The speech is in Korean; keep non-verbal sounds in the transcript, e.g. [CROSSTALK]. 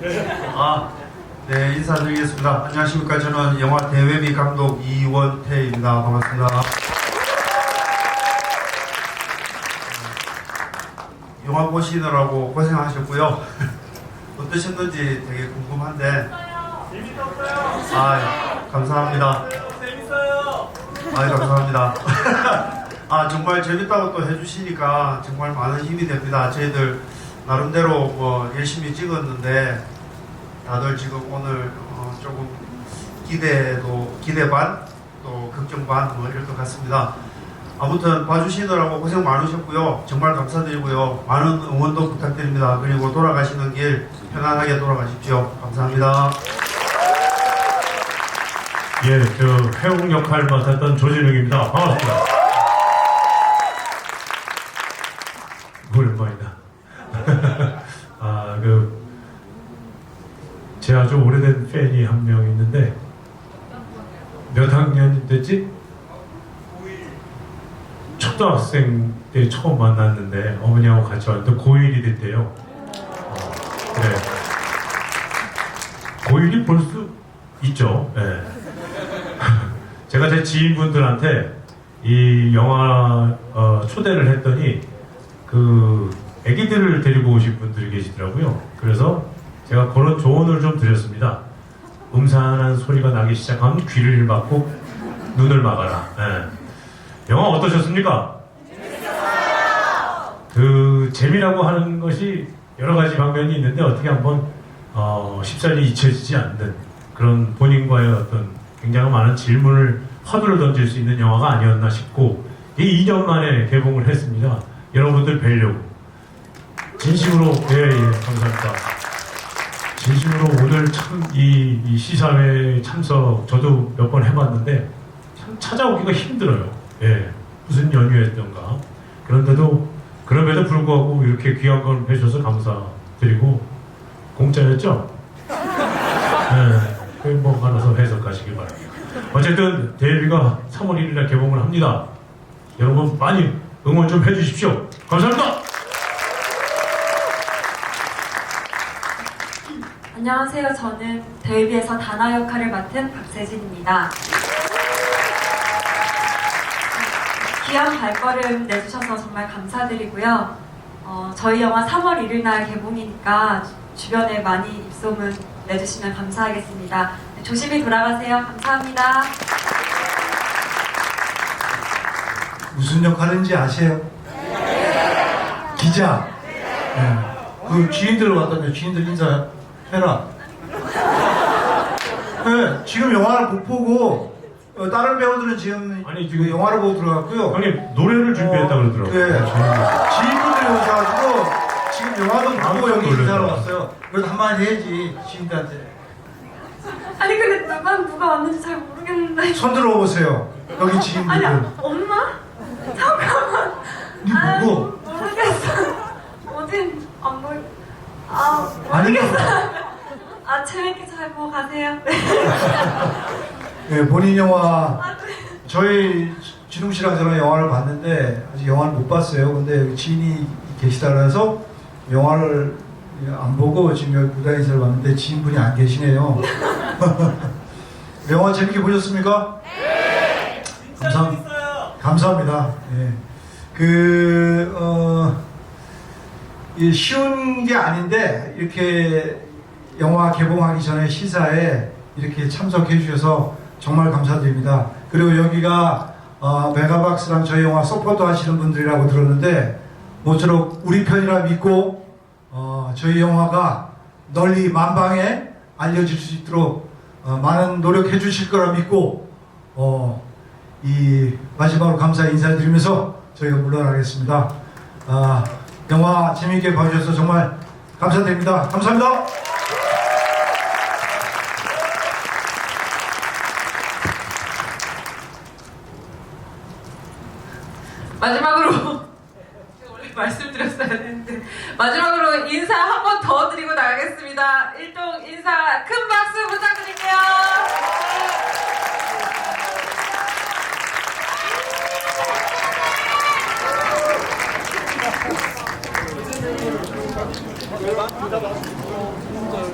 아, 네, 인사드리겠습니다. 안녕하십니까. 저는 영화 대외미 감독 이원태입니다. 반갑습니다. 영화 보시느라고 고생하셨고요. [LAUGHS] 어떠셨는지 되게 궁금한데. 아, 감사합니다. 재밌어요. 아, 감사합니다. [LAUGHS] 아, 정말 재밌다고 또 해주시니까 정말 많은 힘이 됩니다. 저희들 나름대로 뭐 열심히 찍었는데 다들 지금 오늘 어, 조금 기대도 기대 반, 또 걱정 반뭐 이럴 것 같습니다. 아무튼 봐주시느라고 고생 많으셨고요. 정말 감사드리고요. 많은 응원도 부탁드립니다. 그리고 돌아가시는 길 편안하게 돌아가십시오. 감사합니다. 예, 저 해웅 역할 맡았던 조진웅입니다. 반갑습니다. 오랜만이다. 아, 그, 제 아주 오래된 팬이 한 명 있는데, 몇 학년 됐지? 초등학생 때 처음 만났는데, 어머니하고 같이 왔는데, 고1이 됐대요. 어, 그래. 고1이 볼 수 있죠. 예. [LAUGHS] 제가 제 지인분들한테 이 영화 어, 초대를 했더니 그 아기들을 데리고 오신 분들이 계시더라고요. 그래서 제가 그런 조언을 좀 드렸습니다. 음산한 소리가 나기 시작하면 귀를 막고 눈을 막아라. 예. 영화 어떠셨습니까? 그 재미라고 하는 것이 여러 가지 방면이 있는데 어떻게 한번 어, 쉽사리 잊혀지지 않는 그런 본인과의 어떤 굉장히 많은 질문을 화두를 던질 수 있는 영화가 아니었나 싶고 이 2년 만에 개봉을 했습니다. 여러분들 뵈려고 진심으로 예, 예 감사합니다. 진심으로 오늘 참 이 시사회 참석 저도 몇 번 해봤는데 참 찾아오기가 힘들어요. 예 무슨 연유였던가 그런데도 그럼에도 불구하고 이렇게 귀한 걸 해주셔서 감사드리고 공짜였죠? [LAUGHS] 네, 그뭐 알아서 해석하시기 바랍니다. 어쨌든 데뷔가 3월 1일날 개봉을 합니다. 여러분 많이 응원 좀 해주십시오. 감사합니다. 안녕하세요. 저는 데뷔에서 다나 역할을 맡은 박세진입니다. 귀한 발걸음 내주셔서 정말 감사드리고요. 어, 저희 영화 3월 1일 날 개봉이니까 주변에 많이 입소문 내주시면 감사하겠습니다. 네, 조심히 돌아가세요. 감사합니다. 무슨 역할인지 아세요? 기자. 네. 그 지인들 왔다며 지인들 인사 해라. 네, 지금 영화를 못 보고 어, 다른 배우들은 지금 아니, 지금- 그 영화를 보고 들어갔고요. 형님 노래를 준비했다 그러더라고요. 네. 지인분들이 오셔가지고 지금 영화도 못 보고 여기 놀랐다. 인사하러 왔어요. 그래도 한마디 해야지 지인들한테. 아니 근데 누가 누가 왔는지 잘 모르겠는데. 손 들어보세요. 여기 아니 지인분들. 엄마? 잠깐만. 니 아유, 누구? 모르겠어. 어딘 안 보이. 아 아니, 모르겠어. 아 재밌게 잘 보고 가세요. 네. 네, 본인 영화 아, 네. 저희 진웅 씨랑 저랑 영화를 봤는데 아직 영화를 못 봤어요. 근데 여기 지인이 계시다 그래서 영화를 안 보고 지금 여기 무대 인사를 봤는데 지인분이 안 계시네요. [LAUGHS] 영화 재밌게 보셨습니까? 감사합- 재밌어요. 감사합니다. 예. 그, 어, 이 쉬운 게 아닌데, 이렇게 영화 개봉하기 전에 시사에 이렇게 참석해 주셔서 정말 감사드립니다. 그리고 여기가, 어, 메가박스랑 저희 영화 서포트 하시는 분들이라고 들었는데, 모쪼록 우리 편이라 믿고, 어, 저희 영화가 널리 만방에 알려질 수 있도록 어, 많은 노력해 주실 거라 믿고, 어, 이 마지막으로 감사 인사드리면서 저희가 물러나겠습니다. 아, 영화 재미있게 봐주셔서 정말 감사드립니다. 감사합니다. 마지막으로 [LAUGHS] 원래 말씀드렸어야 되는데 마지막으로 인사 한 번 더 드리고 나가겠습니다. 일동 인사 큰 박수 부탁드릴게요.